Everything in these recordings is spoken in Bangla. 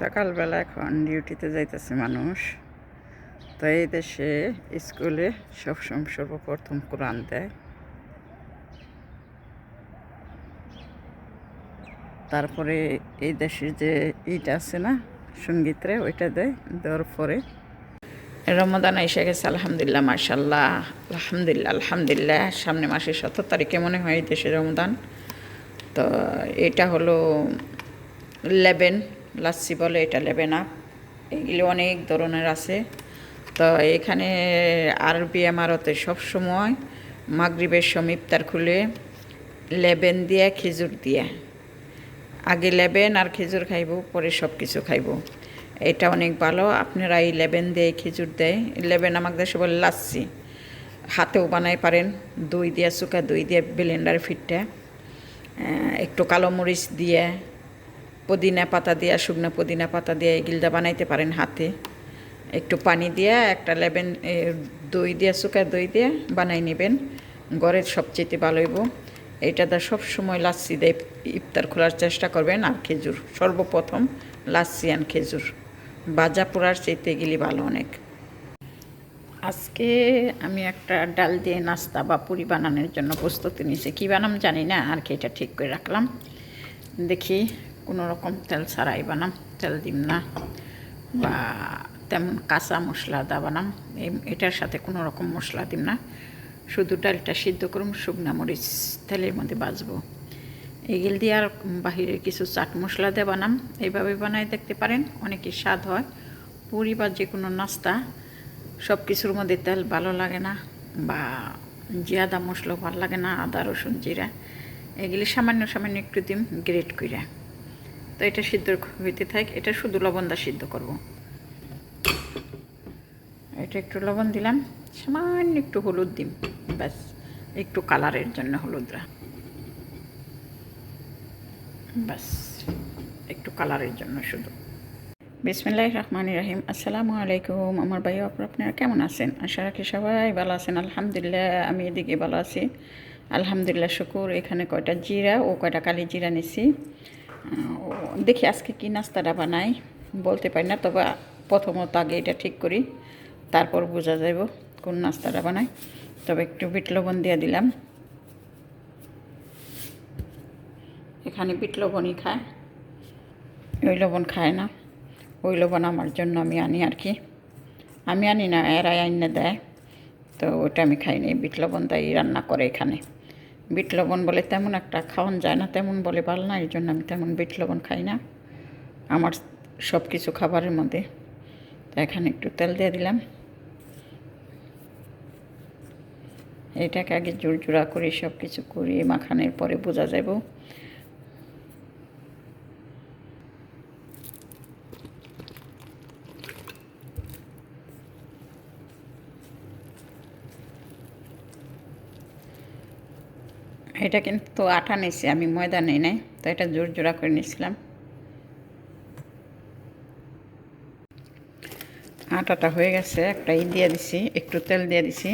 সকালবেলা এখন ডিউটিতে যাইতেছে মানুষ। তো এই দেশে স্কুলে সবসময় সর্বপ্রথম কোরআন দেয়। তারপরে এই দেশের যে ইট আছে না, সঙ্গীতরে ওইটা দেয়, দেওয়ার পরে। রমদান এসে গেছে, আলহামদুলিল্লাহ মার্শাল্লাহ আলহামদুলিল্লাহ আলহামদুলিল্লাহ। সামনে মাসের সতেরো তারিখে মনে হয় এই দেশে রমদান। তো এটা হলো লেবেন লাচ্ছি বলে এটা লেবেন আপ এগুলো অনেক ধরনের আছে। তো এখানে আরবি আমারতে সবসময় মাগরিবের সময় ইফতার খুলে, লেবেন দিয়ে, খেজুর দিয়ে। আগে লেবেন আর খেজুর খাইব, পরে সব কিছু খাইব। এটা অনেক ভালো। আপনারা এই লেবেন দিয়ে, খেজুর দেয়, লেবেন আমাকে দেশে বলে লাচ্ছি। হাতেও বানাই পারেন। দই দিয়ে, শুকা দই দিয়ে ব্লেন্ডার ফিটটা একটু কালো মরিচ দিয়ে পুদিনা পাতা দিয়ে, শুকনো পুদিনা পাতা দিয়ে এগুলটা বানাইতে পারেন হাতে। একটু পানি দিয়ে, একটা লেবেন দই দিয়ে শুকা দই দিয়ে বানাই নেবেন। ঘরের সবচেয়ে ভালো হইব। এইটা দা সব সময় লাচ্ছি দিয়ে ইফতার খোলার চেষ্টা করবেন। আর খেজুর, সর্বপ্রথম লাচ্ছি আর খেজুর। বাজা পোড়ার চেতে গেলে ভালো অনেক। আজকে আমি একটা ডাল দিয়ে নাস্তা বা পুরি বানানোর জন্য প্রস্তুতি নিয়েছি। কী বানাম জানি না, আর কি এটা ঠিক করে রাখলাম। দেখি কোনো রকম তেল ছাড়াই বানাম, তেল দিম না বা তেমন কাঁচা মশলা দা বানাম। এটার সাথে কোনো রকম মশলা দিম না। শুধু ডালটা সিদ্ধ করুন শুকনা মরিচ তেলের মধ্যে বাজবো। এগুল দিয়ে আর বাহিরের কিছু চাট মশলা দিয়ে বানাম। এইভাবে বানাই দেখতে পারেন অনেকই স্বাদ হয়। পুরি বা যে কোনো নাস্তা সব কিছুর মধ্যে তেল ভালো লাগে না বা জিয়াদা মশলা ভালো লাগে না, আদা, রসুন, জিরা। এগুলি সামান্য সামান্য একটু দিম, গ্রেট করে তো এটা সিদ্ধ হইতে থাক, এটা শুধু লবণ দা সিদ্ধ করব। এটা একটু লবণ দিলাম, সামান্য একটু হলুদ দিম, ব্যাস, একটু কালারের জন্য হলুদরা। ব্যাস, একটু কালারের জন্য শুধু। বিসমিল্লাহ রহমান রাহিম, আসসালামু আলাইকুম আমার ভাই আপু আপনারা কেমন আছেন? আশা রাখি সবাই ভালো আছেন, আলহামদুলিল্লাহ আমি এদিকে ভালো আছি। আলহামদুলিল্লাহ, শুকুর। এখানে কয়টা জিরা ও কয়টা কালি জিরা নিছি। দেখি আজকে কি নাস্তাটা বানাই। বলতে পারি না, তবে প্রথমত আগে এটা ঠিক করি, তারপর বোঝা যাব কোন নাস্তাটা বানাই। তবে একটু বিট লবণ দিয়ে দিলাম। এখানে বিট লবণই খায়, ওই লবণ খায় না। ওই লবণ আমার জন্য আমি আনি আর কি। আমি আনি না, এরাই আইনে দেয়, তো ওটা আমি খাই নি বিট লবণ তাই রান্না করে এখানে। বিট লবণ বলে তেমন একটা খাওয়ান যায় না, তেমন বলে ভালো না এই জন্য আমি তেমন বিট লবণ খাই না। আমার সব কিছু খাবারের মধ্যে। তো এখানে একটু তেল দিয়ে দিলাম। এটাকে আগে জোর জোড়া করে সব কিছু করিয়ে মাখানের পরে বোঝা যাব। এটা কিন্তু আটা নিছি, আমি ময়দা নেই নাই, তো এটা জোর জোড়া করে নিয়েছিলাম আটাটা হয়ে গেছে, একটা ই দিয়ে দিছি, একটু তেল দিয়ে দিছি।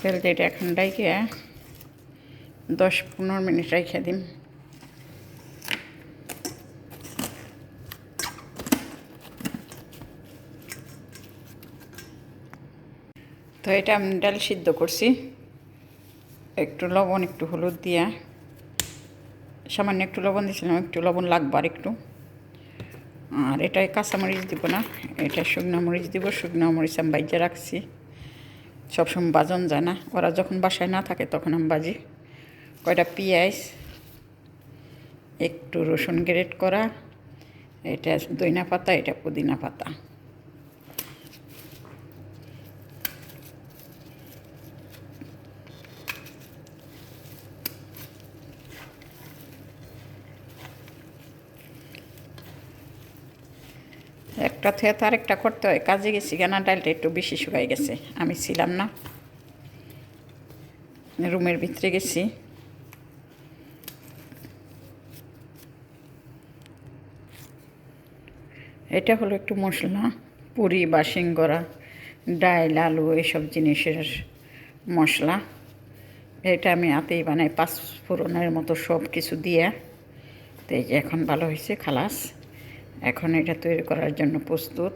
তেল দিয়ে এটা এখন ডাইকে দশ পনেরো মিনিট রেখে দিন তো এটা আমি ডাল সিদ্ধ করছি। একটু লবণ, একটু হলুদ দিয়া। সামান্য একটু লবণ দিয়েছিলাম একটু লবণ লাগবে আর একটু। আর এটাই কাঁচামরিচ দিব না, এটা শুকনো মরিচ দিব, শুকনো মরিচ আমি বাইজে রাখছি। সবসময় বাজন যায় না, ওরা যখন বাসায় না থাকে তখন আমি বাজি। কয়টা পেঁয়াজ, একটু রসুন গ্রেট করা, এটা দইনা পাতা, এটা পুদিনা পাতা। একটা থেকে তো আরেকটা করতে হয়। কাজে গেছি কেন? ডালটা একটু বেশি শুকাই গেছে। আমি ছিলাম না। রুমের ভিতরে গেছি। এটা হলো একটু মশলা, পুরি বা সিঙ্গরা ডাল আলু এইসব জিনিসের মশলা। এটা আমি হাতেই বানাই, পাঁচ ফোড়নের মতো সব কিছু দিয়ে। তো এই যে এখন ভালো হয়েছে খালাস। এখন এটা তৈরি করার জন্য প্রস্তুত।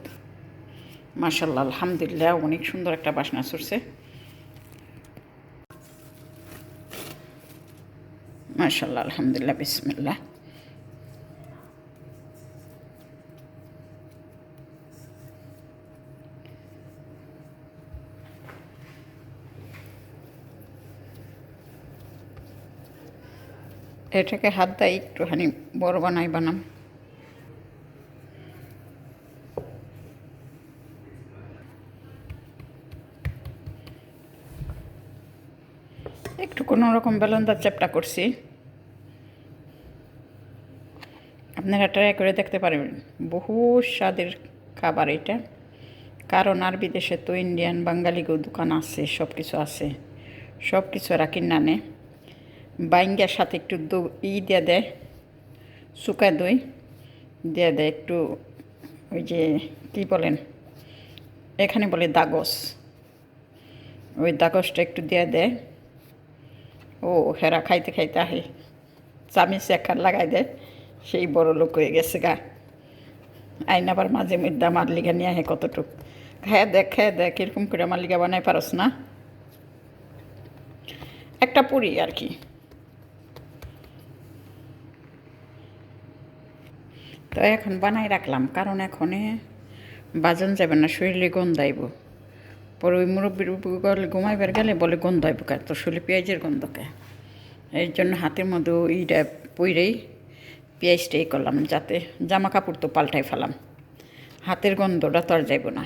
মাসাল্লাহ আলহামদুলিল্লাহ, অনেক সুন্দর একটা বাসনা ছুটছে। মাসাল্লাহ আলহামদুলিল্লাহ, বিসমিল্লাহ। এটাকে হাত দিয়ে একটুখানি বড় বানাই বানাম। একটু কোনো রকম বেলন্দার চ্যাপটা করছি। আপনারা ট্রাই করে দেখতে পারবেন বহু স্বাদের খাবার এটা। কারণ আর বিদেশে তো ইন্ডিয়ান বাঙালিগো দোকান আছে সব কিছু আছে। সব কিছু এরা কিনা বাইঙ্গার সাথে একটু ই দিয়ে দেয়, শুকা দই দিয়ে দেয়, একটু ওই যে কী বলেন, এখানে বলে দাগস। ওই দাগসটা একটু দিয়ে দেয়। ও হেরা খাইতে খাইতে আহে। চামিচ একখান লাগাই দেয়, সেই বড় লোক হয়ে গেছে গা। আইন আবার মাঝে মধ্যে আমার লিগা নিয়ে আহে কতটুক। খায় দেখ খায় দেখ, এরকম করে আমার লিগা বানাই পারস না। একটা পুরি আর কি। তো এখন বানাই রাখলাম, কারণ এখনে বাজন যাবে না, শরীরে গন্ধাইব পরে ওই মুরব্বীর গেলে ঘুমাইবার গেলে বলে গন্ধাইব কা তো শুলে পেঁয়াজের গন্ধ গন্ধকে। এর জন্য হাতের মধ্যে এইটা পইরেই পেঁয়াজটাই করলাম, যাতে জামা কাপড় তো পাল্টাই ফেলাম। হাতের গন্ধটা তো আর যাইব না।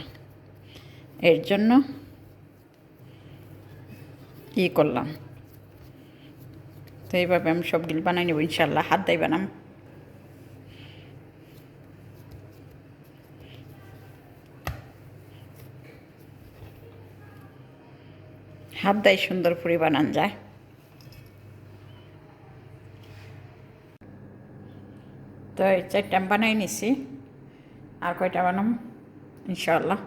এর জন্য ই করলাম। তো এইভাবে আমি সবগুলি বানাই নেব, ইনশাল্লাহ হাত দাই বানাম। হাত দেয় সুন্দর করে বানান যায়। তো এই চারটা বানাই নিছি। আর কয়টা বানাম? ইনশাল্লাহ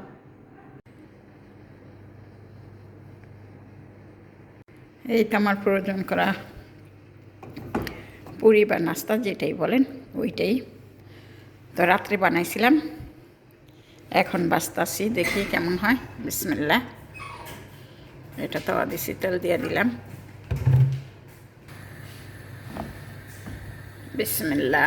এই তো আমার প্রয়োজন করা পুরি বা নাস্তা, যেটাই বলেন, ওইটাই। তো রাত্রে বানাইছিলাম। এখন বাস্তাছি দেখি কেমন হয়। বিসমিল্লা এটা তো দিছি, তেল দিয়ে দিলাম। বিসমিল্লা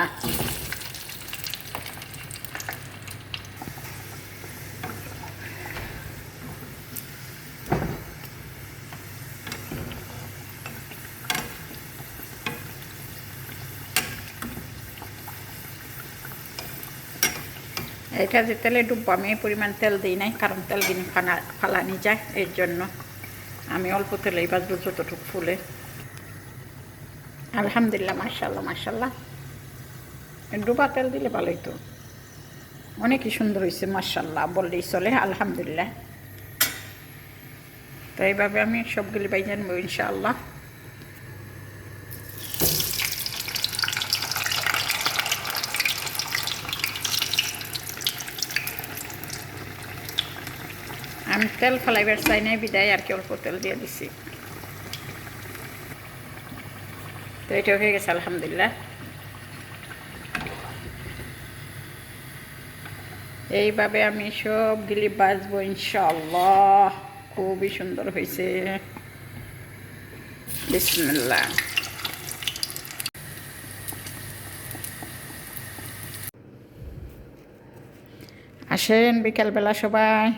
এটা যে তেলে ডুববো আমি পরিমাণ তেল দিই নাই, কারণ তেল কিনে ফানা ফালানি যায়, এর জন্য। আমি অল্প তেলেই বাজবো যতটুকু ফুলে। আলহামদুলিল্লাহ মার্শাল্লাহ মার্শাল্লাহ ডুবা তেল দিলে ভালোই তো। অনেকই সুন্দর হয়েছে মার্শাল্লাহ বললেই চলে, আলহামদুলিল্লাহ। তো এইভাবে আমি সবগুলি পাই জানব ইনশাআল্লাহ। আমি তেল ফেলাইবার চাই নাই, বিদায়, আর কি অল্প তেল দিয়ে দিছি। তো এটা হয়ে গেছে, আলহামদুলিল্লাহ। এইভাবে আমি সব সবগুলি বাজবো ইনশাল্লাহ খুবই সুন্দর হয়েছে। বিসমিল্লাহ। আসেন বিকালবেলা সবাই।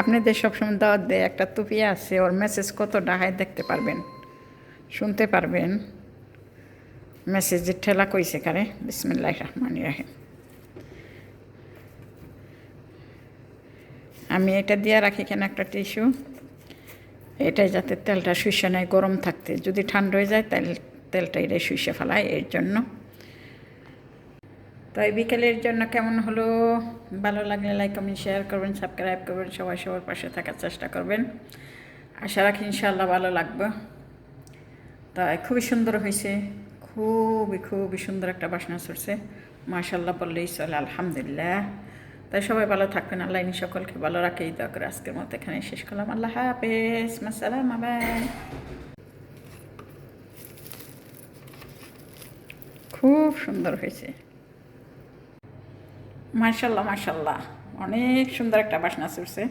আপনাদের সবসময় দাওয়াত দেয়, একটা টুপি আছে, ওর মেসেজ কত ডাহায় দেখতে পারবেন। শুনতে পারবেন। মেসেজের ঠেলা কইছে কারে? বিসমিল্লাহ রহমান রাহিম। আমি এটা দিয়ে রাখি কেন একটা টিস্যু এটাই যাতে তেলটা শুষে নেয়, গরম থাকতে। যদি ঠান্ডা হয়ে যায় তাহলে তেলটা এটা শুষে ফেলায়, এর জন্য। তো এই বিকেলের জন্য কেমন হলো? ভালো লাগলে লাইক কমেন্ট শেয়ার করবেন সাবস্ক্রাইব করবেন, সবাই সবার পাশে থাকার চেষ্টা করবেন। আশা রাখি ইনশাল্লাহ ভালো লাগবে। তাই খুবই সুন্দর হয়েছে। খুবই খুবই সুন্দর একটা বাসনা ছড়ছে মাশাল্লাহ বললেই চলে, আলহামদুলিল্লাহ। তাই সবাই ভালো থাকবেন, আল্লাহ সকলকে ভালো রাখে। এই দয়া করে আজকের মতো এখানে শেষ করলাম। আল্লাহ হাফেজ। মাসালাম খুব সুন্দর হয়েছে। মার্শাল্লাহ মার্শাল্লাহ অনেক সুন্দর একটা বাসনা চলছে